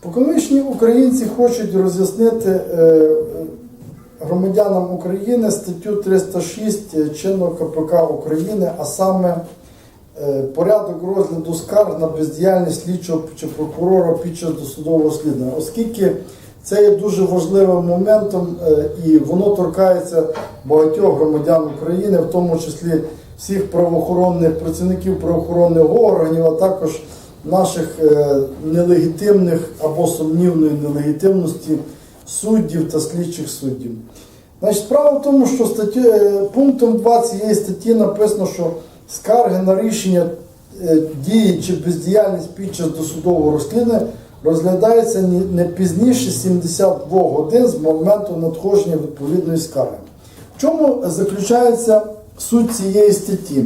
Споконвічні українці хочуть роз'яснити е, громадянам України статтю 306 чинного КПК України, а саме е, порядок розгляду скарг на бездіяльність слідчого чи прокурора під час досудового розслідування, оскільки це є дуже важливим моментом е, і воно торкається багатьох громадян України, в тому числі всіх правоохоронних працівників правоохоронних органів, а також наших е, нелегітимних або сумнівної нелегітимності суддів та слідчих суддів. Значить, справа в тому, що статті, е, пунктом 2 цієї статті написано, що скарги на рішення е, дії чи бездіяльність під час досудового розслідування розглядається не пізніше 72 годин з моменту надходження відповідної скарги. В чому заключається суть цієї статті?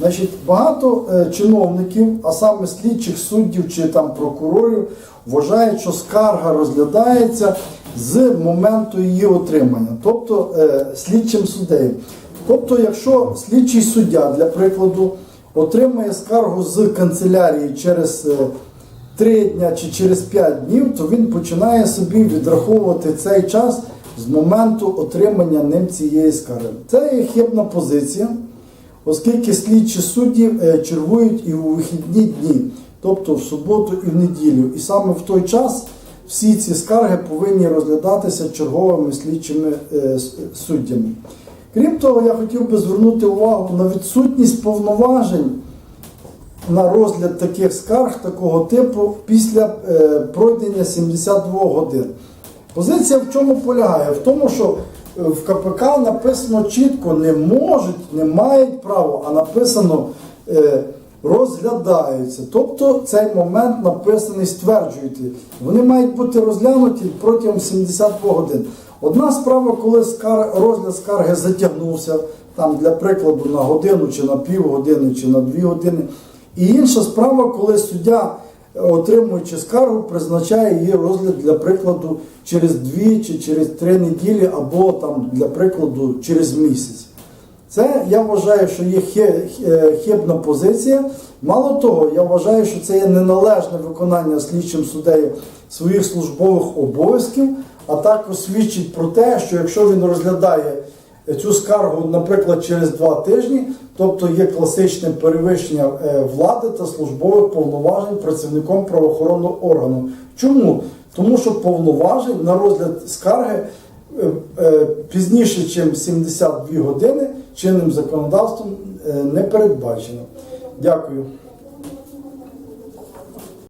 Значить, багато е, чиновників, а саме слідчих суддів чи там прокурорів, вважають, що скарга розглядається з моменту її отримання, тобто е, слідчим суддею. Тобто, якщо слідчий суддя, для прикладу, отримує скаргу з канцелярії через е, 3 дня чи через 5 днів, то він починає собі відраховувати цей час з моменту отримання ним цієї скарги. Це є хибна позиція, оскільки слідчі судді е, чергують і у вихідні дні, тобто в суботу і в неділю. І саме в той час всі ці скарги повинні розглядатися черговими слідчими е, суддями. Крім того, я хотів би звернути увагу на відсутність повноважень на розгляд таких скарг такого типу після е, пройдення 72 годин. Позиція в чому полягає? В тому, що в КПК написано чітко не можуть, не мають права, а написано е, розглядаються. Тобто цей момент написаний стверджуєте. Вони мають бути розглянуті протягом 72 годин. Одна справа, коли скар... розгляд скарги затягнувся, там для прикладу на годину чи на півгодини, чи на дві години. І інша справа, коли суддя, отримуючи скаргу, призначає її розгляд для прикладу через дві чи через три неділі, або там для прикладу через місяць. Це я вважаю, що є е, хибна позиція. Мало того, я вважаю, що це є неналежне виконання слідчим суддею своїх службових обов'язків, а також свідчить про те, що якщо він розглядає цю скаргу, наприклад, через два тижні, тобто є класичне перевищення е, влади та службових повноважень працівником правоохоронного органу. Чому? Тому що повноважень на розгляд скарги е, е, пізніше, ніж 72 години, чинним законодавством не передбачено. Дякую.